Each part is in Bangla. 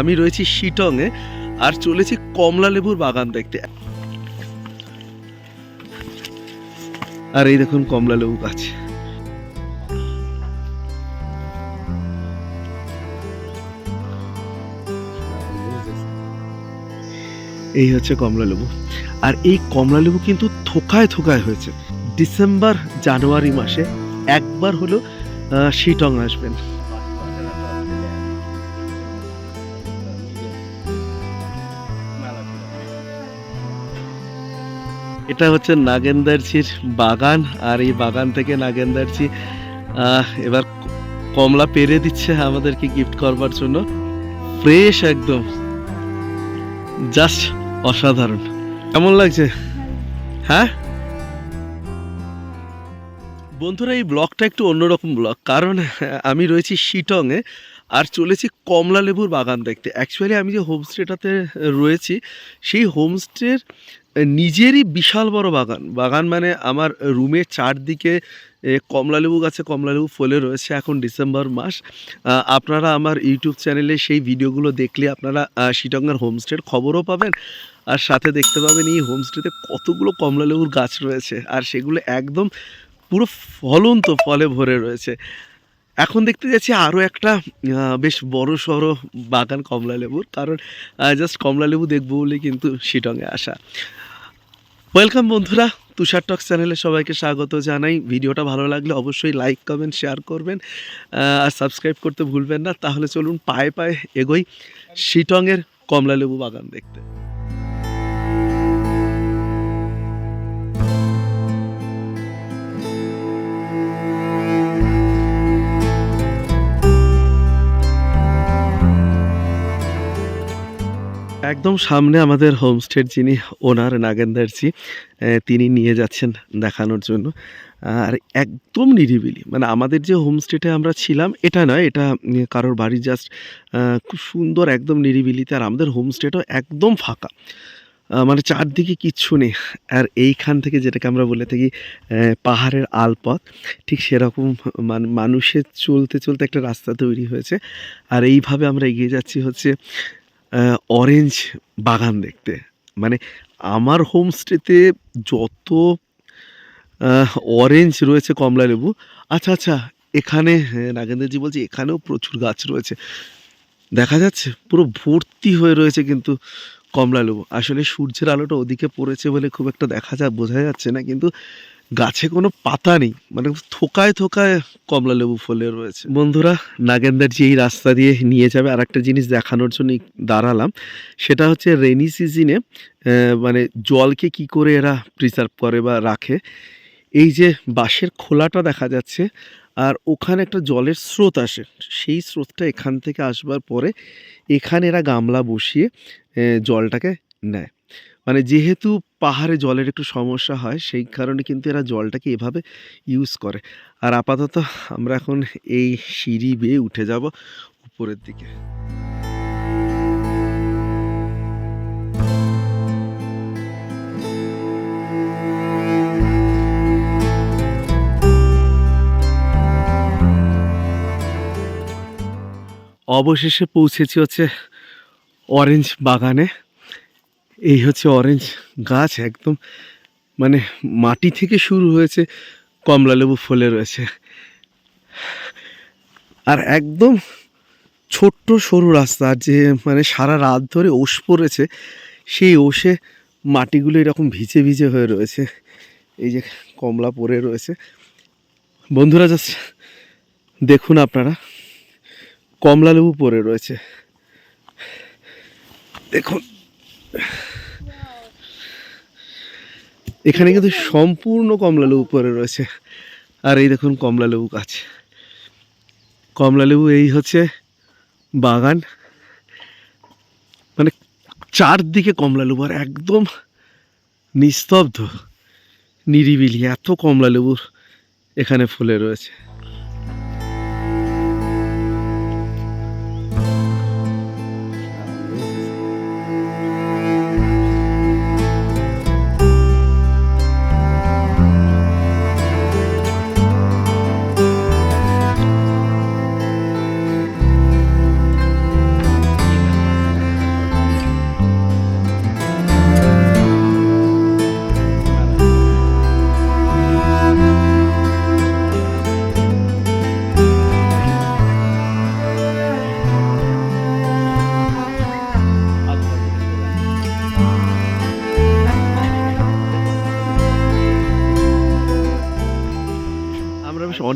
আমি রয়েছি শিটংয়ে আর চলেছি কমলা লেবুর বাগান দেখতে। আর এই দেখুন কমলা লেবু গাছ। এই হচ্ছে কমলা লেবু। আর এই কমলা লেবু কিন্তু থোকায় থোকায় হয়েছে। ডিসেম্বর, জানুয়ারি মাসে একবার হলো শিটং আসবেন। এটা হচ্ছে নাগেন্দারচির বাগান, আর এই বাগান থেকে নাগেন্দারচি এবার কমলা পেরে দিচ্ছে আমাদেরকে গিফট করবার জন্য। ফ্রেশ একদম। জাস্ট অসাধারণ। কেমন লাগছে? হ্যাঁ? বন্ধুরা, এই ব্লগটা একটু অন্যরকম ব্লগ। কারণ, আমি রয়েছি শিটংয়ে, আর চলেছি কমলা লেবুর বাগান দেখতে। অ্যাকচুয়ালি আমি যে হোমস্টেটাতে রয়েছি, সেই হোমস্টের নিজেরই বিশাল বড় বাগান। বাগান মানে আমার রুমের চারদিকে এ, কমলা লেবু গাছে কমলা লেবু ফলে রয়েছে এখন ডিসেম্বর মাস। আপনারা আমার ইউটিউব চ্যানেলে সেই ভিডিওগুলো দেখলে আপনারা শিটংয়ের হোমস্টের খবরও পাবেন। আর সাথে দেখতে পাবেন এই হোমস্টেতে কতগুলো কমলা লেবুর গাছ রয়েছে। আর সেগুলো একদম পুরো ফলন্ত ফলে ভরে রয়েছে। এখন দেখতে যাচ্ছি আরও একটা বেশ বড় সড়ো বাগান কমলা লেবুর। কারণ জাস্ট কমলা লেবু দেখব বলে কিন্তু শিটংয়ে আসা। ওয়েলকাম বন্ধুরা, তুষার টক চ্যানেলে সবাইকে স্বাগত জানাই। ভিডিওটা ভালো লাগলে অবশ্যই লাইক কমেন্ট শেয়ার করবেন আর সাবস্ক্রাইব করতে ভুলবেন না। তাহলে চলুন পায়ে পায়ে এগোই শিটংয়ের কমলা লেবু বাগান দেখতে। একদম সামনে আমাদের হোমস্টের যিনি ওনার নাগেন্দারজি তিনি নিয়ে যাচ্ছেন দেখানোর জন্য। আর একদম নিরিবিলি মানে আমাদের যে হোমস্টেতে আমরা ছিলাম, এটা নয়, এটা কারোর বাড়ি জাস্ট খুব সুন্দর একদম নিরিবিলিতে, আর আমাদের হোমস্টেটাও একদম ফাঁকা। মানে চারদিকে কিচ্ছু নেই। আর এইখান থেকে যেটাকে আমরা বলে থাকি পাহাড়ের আলপথ, ঠিক সেরকম মান- মানুষের চলতে চলতে একটা রাস্তা তৈরি হয়েছে। আর এইভাবে আমরা এগিয়ে যাচ্ছি হচ্ছে অরেঞ্জ বাগান দেখতে। মানে আমার হোমস্টেতে যত অরেঞ্জ রয়েছে কমলা লেবু আচ্ছা আচ্ছা এখানে হ্যাঁ, নাগেন্দ্রজি বলছে এখানেও প্রচুর গাছ রয়েছে। দেখা যাচ্ছে পুরো ভর্তি হয়ে রয়েছে কিন্তু কমলা লেবু। আসলে সূর্যের আলোটা ওদিকে পড়েছে বলে খুব একটা দেখা যা বোঝা যাচ্ছে না কিন্তু গাছে কোনো পাতা নেই মানে থোকায় থোকায় কমলা লেবু ফলে রয়েছে। বন্ধুরা, নাগেন্দারজি এই রাস্তা দিয়ে নিয়ে যাবে আর একটা জিনিস দেখানোর জন্য দাঁড়ালাম। সেটা হচ্ছে রেনি সিজনে মানে জলকে কি করে এরা প্রিজার্ভ করে বা রাখে। এই যে বাঁশের খোলাটা দেখা যাচ্ছে, আর ওখানে একটা জলের স্রোত আসে। সেই স্রোতটা এখান থেকে আসবার পরে এখানে এরা গামলা বসিয়ে জলটাকে নেয়। মানে যেহেতু পাহাড়ে জলের একটু সমস্যা হয়, সেই কারণে কিন্তু এরা জলটাকে এভাবে ইউজ করে। আর আপাতত আমরা এখন এই সিঁড়ি বেয়ে উঠে যাব উপরের দিকে। অবশেষে পৌঁছেছি হচ্ছে অরেঞ্জ বাগানে। এই হচ্ছে অরেঞ্জ গাছ একদম মানে মাটি থেকে শুরু হয়েছে কমলা লেবু ফলে রয়েছে। আর একদম ছোট্ট সরু রাস্তা যে মানে সারা রাত ধরে ওষ পড়েছে, সেই ওষে মাটিগুলো এরকম ভিজে ভিজে হয়ে রয়েছে। এই যে কমলা পড়ে রয়েছে। বন্ধুরা জাস্ট দেখুন আপনারা, কমলা লেবু পড়ে রয়েছে। দেখুন। এখানে কিন্তু সম্পূর্ণ কমলা লেবু পড়ে রয়েছে। আর এই দেখুন কমলা লেবু গাছ। কমলা লেবু এই হচ্ছে বাগান। মানে চারদিকে কমলা লেবু আর একদম নিস্তব্ধ, নিরিবিলি। এত কমলা লেবুর এখানে ফুলে রয়েছে।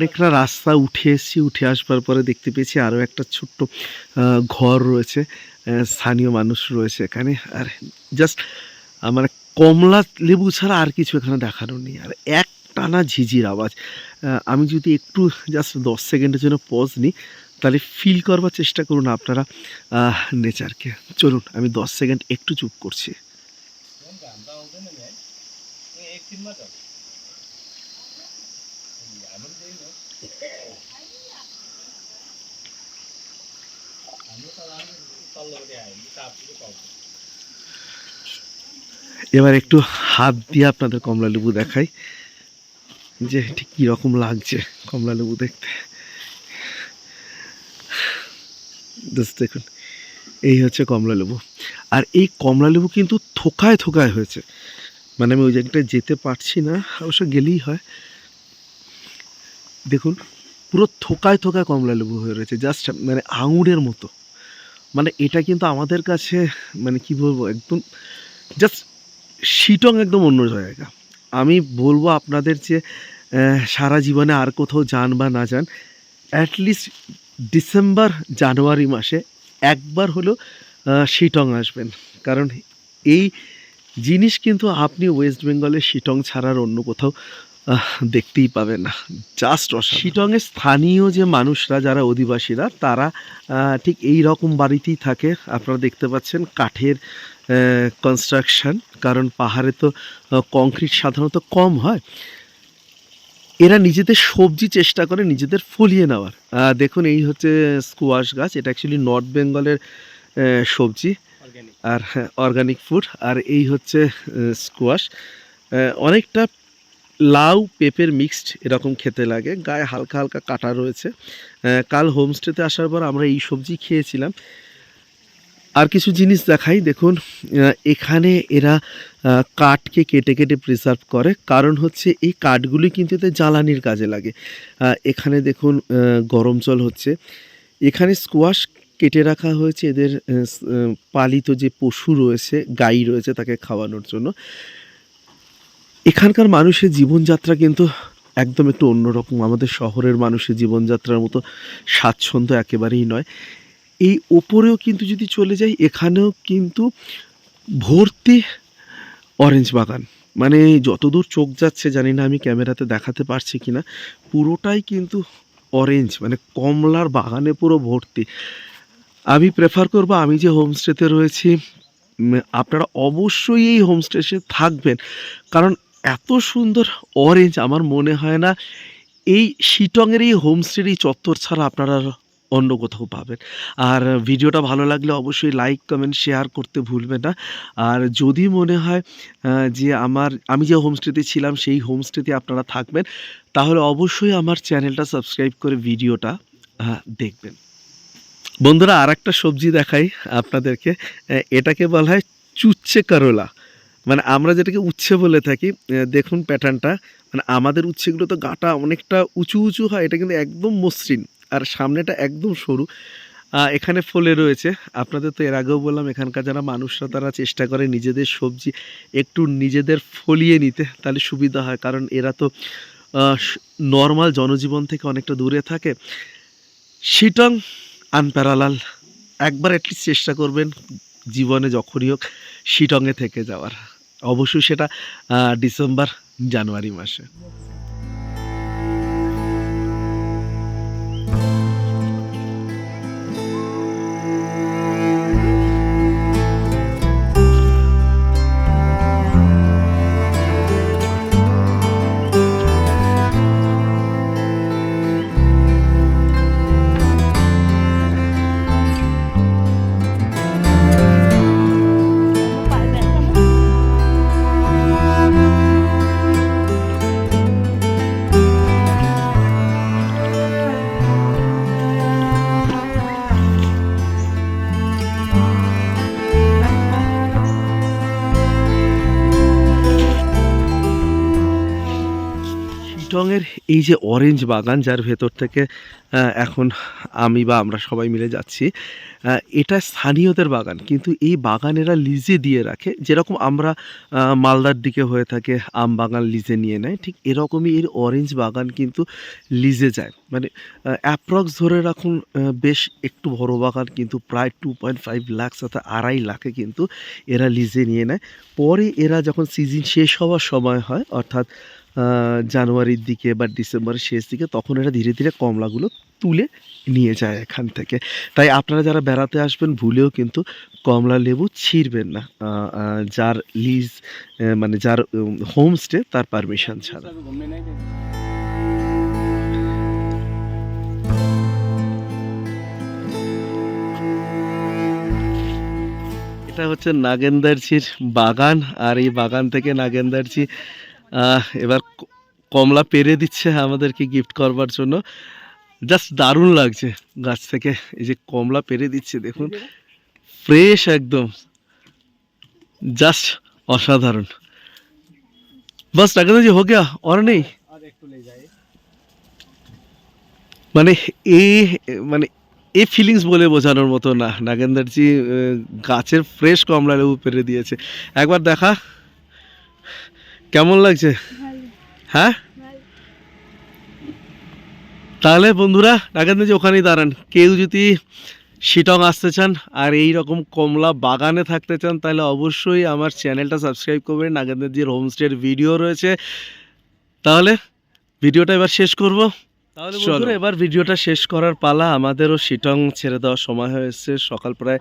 অনেকটা রাস্তা উঠে এসেছি, উঠে আসবার পরে দেখতে পেয়েছি আরও একটা ছোট্ট ঘর রয়েছে স্থানীয় মানুষ রয়েছে এখানে। আর জাস্ট মানে কমলা লেবু ছাড়া আর কিছু এখানে দেখানোর নেই। আর এক টানা ঝিঝির আওয়াজ। আমি যদি একটু জাস্ট দশ সেকেন্ডের জন্য পজ নিই, তাহলে ফিল করবার চেষ্টা করুন আপনারা নেচারকে চলুন, আমি দশ সেকেন্ড একটু চুপ করছি। এবার একটু হাত দিয়ে আপনাদের কমলা লেবু দেখাই, যে ঠিক কীরকম লাগছে কমলা লেবু দেখতে। দেখুন, এই হচ্ছে কমলা লেবু। আর এই কমলা লেবু কিন্তু থোকায় থোকায় হয়েছে। মানে আমি ওই জায়গাটায় যেতে পারছি না, অবশ্য গেলেই হয়। দেখুন, পুরো থোকায় থোকায় কমলা লেবু হয়ে রয়েছে, জাস্ট মানে আঙুরের মতো। মানে এটা কিন্তু আমাদের কাছে মানে কি বলব, একদম জাস্ট শিটং একদম অন্য জায়গা। আমি বলব আপনাদের যে সারা জীবনে আর কোথাও যান বা না যান অ্যাটলিস্ট ডিসেম্বর জানুয়ারি মাসে একবার হলো শিটং আসবেন। কারণ এই জিনিস কিন্তু আপনি ওয়েস্ট বেঙ্গলের শিটং ছাড়ার অন্য কোথাও দেখতেই পাবেন না। জাস্ট শিটংয়ের স্থানীয় যে মানুষরা যারা অধিবাসীরা তারা ঠিক এই রকম বাড়িতেই থাকে। আপনারা দেখতে পাচ্ছেন কাঠের কনস্ট্রাকশন কারণ পাহাড়ে তো কংক্রিট সাধারণত কম হয়। এরা নিজেদের সবজি চেষ্টা করে নিজেদের ফলিয়ে নেওয়ার। দেখুন এই হচ্ছে স্কোয়াশ গাছ। এটা অ্যাকচুয়ালি নর্থ বেঙ্গলের সবজি। আর অর্গানিক ফুড আর এই হচ্ছে স্কোয়াশ অনেকটা লাউ, পেঁপের মিক্সড এরকম খেতে লাগে। গায়ে হালকা হালকা কাটা রয়েছে। কাল হোমস্টেতে আসার পর আমরা এই সবজি খেয়েছিলাম। আর কিছু জিনিস দেখাই। দেখুন এখানে এরা কাঠকে কেটে কেটে প্রিজার্ভ করে। কারণ হচ্ছে এই কাঠগুলি কিন্তু এতে জ্বালানির কাজে লাগে। এখানে দেখুন গরম জল হচ্ছে। এখানে স্কোয়াশ কেটে রাখা হয়েছে। এদের পালিত যে পশু রয়েছে, গাই রয়েছে তাকে খাওয়ানোর জন্য। এখানকার মানুষের জীবনযাত্রা কিন্তু একদম একটু অন্যরকম। আমাদের শহরের মানুষের জীবনযাত্রার মতো স্বাচ্ছন্দ্য একেবারেই নয়। এই ওপরেও কিন্তু যদি চলে যাই, এখানেও কিন্তু ভর্তি অরেঞ্জ বাগান। মানে যতদূর চোখ যাচ্ছে, জানি না আমি ক্যামেরাতে দেখাতে পারছি কি না পুরোটাই কিন্তু অরেঞ্জ মানে কমলার বাগানে পুরো ভর্তি। আমি প্রেফার করব আমি যে হোমস্টেতে রয়েছি আপনারা অবশ্যই এই হোমস্টেতে থাকবেন। কারণ এত সুন্দর অরেঞ্জ আমার মনে হয় না এই শিটংয়ের এই হোমস্টের এই চত্বর ছাড়া আপনারা অন্য কোথাও পাবেন। আর ভিডিওটা ভালো লাগলে অবশ্যই লাইক কমেন্ট শেয়ার করতে ভুলবেন না। আর যদি মনে হয় যে আমার, আমি যে হোমস্টেতে ছিলাম, সেই হোমস্টেতে আপনারা থাকবেন, তাহলে অবশ্যই আমার চ্যানেলটা সাবস্ক্রাইব করে ভিডিওটা দেখবেন। বন্ধুরা আর একটা সবজি দেখাই আপনাদেরকে। এটাকে বলা হয় চুচ্ছে করলা। মানে আমরা যেটাকে উচ্ছে বলে থাকি দেখুন প্যাটার্নটা মানে আমাদের উচ্ছেগুলো তো গাটা অনেকটা উঁচু উঁচু হয়, এটা কিন্তু একদম মসৃণ, আর সামনেটা একদম সরু। এখানে ফলে রয়েছে, আপনাদের তো এর আগেও বললাম, এখানকার যারা মানুষরা তারা চেষ্টা করে নিজেদের সবজি একটু নিজেদের ফলিয়ে নিতে, তাহলে সুবিধা হয়, কারণ এরা তো নর্মাল জনজীবন থেকে অনেকটা দূরে থাকে। শিটং আনপ্যারালাল একবার অ্যাটলিস্ট চেষ্টা করবেন, জীবনে যখনই হোক শিটংয়ে থেকে যাওয়ার। অবশ্যই সেটা ডিসেম্বর জানুয়ারি মাসে। শিটংয়ের এই যে অরেঞ্জ বাগান যার ভেতর থেকে এখন আমি বা আমরা সবাই মিলে যাচ্ছি। এটা স্থানীয়দের বাগান, কিন্তু এই বাগান এরা লিজে দিয়ে রাখে। যেরকম আমরা মালদার দিকে হয়ে থাকে, আম বাগান লিজে নিয়ে নেয়, ঠিক এরকমই এর অরেঞ্জ বাগান কিন্তু লিজে যায়। মানে অ্যাপ্রক্স ধরে রাখুন বেশ একটু বড় বাগান, কিন্তু প্রায় টু পয়েন্ট ফাইভ লাখ অর্থাৎ আড়াই লাখে কিন্তু এরা লিজে নিয়ে নেয়। পরে এরা যখন সিজন শেষ হওয়ার সময় হয়, অর্থাৎ জানুয়ারির দিকে বা ডিসেম্বরের শেষ দিকে, তখন এরা ধীরে ধীরে কমলাগুলো তুলে নিয়ে যায় এখান থেকে। তাই আপনারা যারা বেড়াতে আসবেন, ভুলেও কিন্তু কমলা লেবু ছিঁড়বেন না। যার লিজ মানে যার হোমস্টে তার পারমিশন ছাড়া। এটা হচ্ছে নাগেন্দারচির বাগান, আর এই বাগান থেকে নাগেন্দারচি এবার কমলা পেরে দিচ্ছে আমাদেরকে গিফট করবার জন্য। জাস্ট দারুণ লাগছে গাছ থেকে। এই যে কমলা পেরে দিচ্ছে দেখুন। ফ্রেশ একদম। জাস্ট অসাধারণ। বাস টাকা জি হো গিয়া আর নেই। মানে এই মানে এই ফিলিংস বলে বোঝানোর মতো না। নাগেন্দারজি গাছের ফ্রেশ কমলা লেবু পেরে দিয়েছে। একবার দেখা। কেমন লাগছে? হ্যাঁ? তাহলে বন্ধুরা নাগেন্দারজি ওখানেই দাঁড়ান। কেউ যদি শিটং আসতে চান আর এই রকম কমলা বাগানে থাকতে চান তাহলে অবশ্যই আমার চ্যানেলটা সাবস্ক্রাইব করবেন। নাগেন্দারজির হোমস্টের ভিডিও রয়েছে। তাহলে ভিডিওটা এবার শেষ করব। তাহলে বন্ধুরা এবার ভিডিওটা শেষ করার পালা আমাদেরও শিটং ছেড়ে দেওয়ার সময় হয়ে এসছে। সকাল প্রায়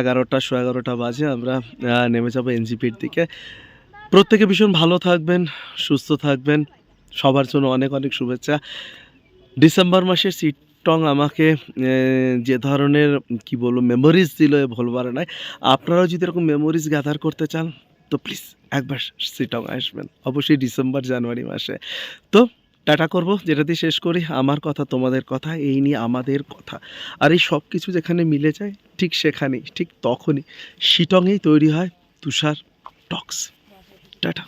এগারোটা শো এগারোটা বাজে। আমরা নেমে যাব এনজিপির দিকে। প্রত্যেকে ভীষণ ভালো থাকবেন সুস্থ থাকবেন। সবার জন্য অনেক অনেক শুভেচ্ছা। ডিসেম্বর মাসে সিটং আমাকে যে ধরনের, কি বলব মেমোরিজ দিল ভুলবার নয়। আপনারাও যদি এরকম মেমোরিজ গ্যাদার করতে চান, তো প্লিজ একবার সিটং আসবেন। অবশ্যই ডিসেম্বর, জানুয়ারি মাসে। তো টাটা করব, যেটা দিয়ে শেষ করি, আমার কথা, তোমাদের কথা, এই নিয়ে আমাদের কথা। আর এই সব কিছু যেখানে মিলে যায়, ঠিক সেখানেই, ঠিক তখনই শিটংয়েই তৈরি হয় তুষার টক্স। টাটা।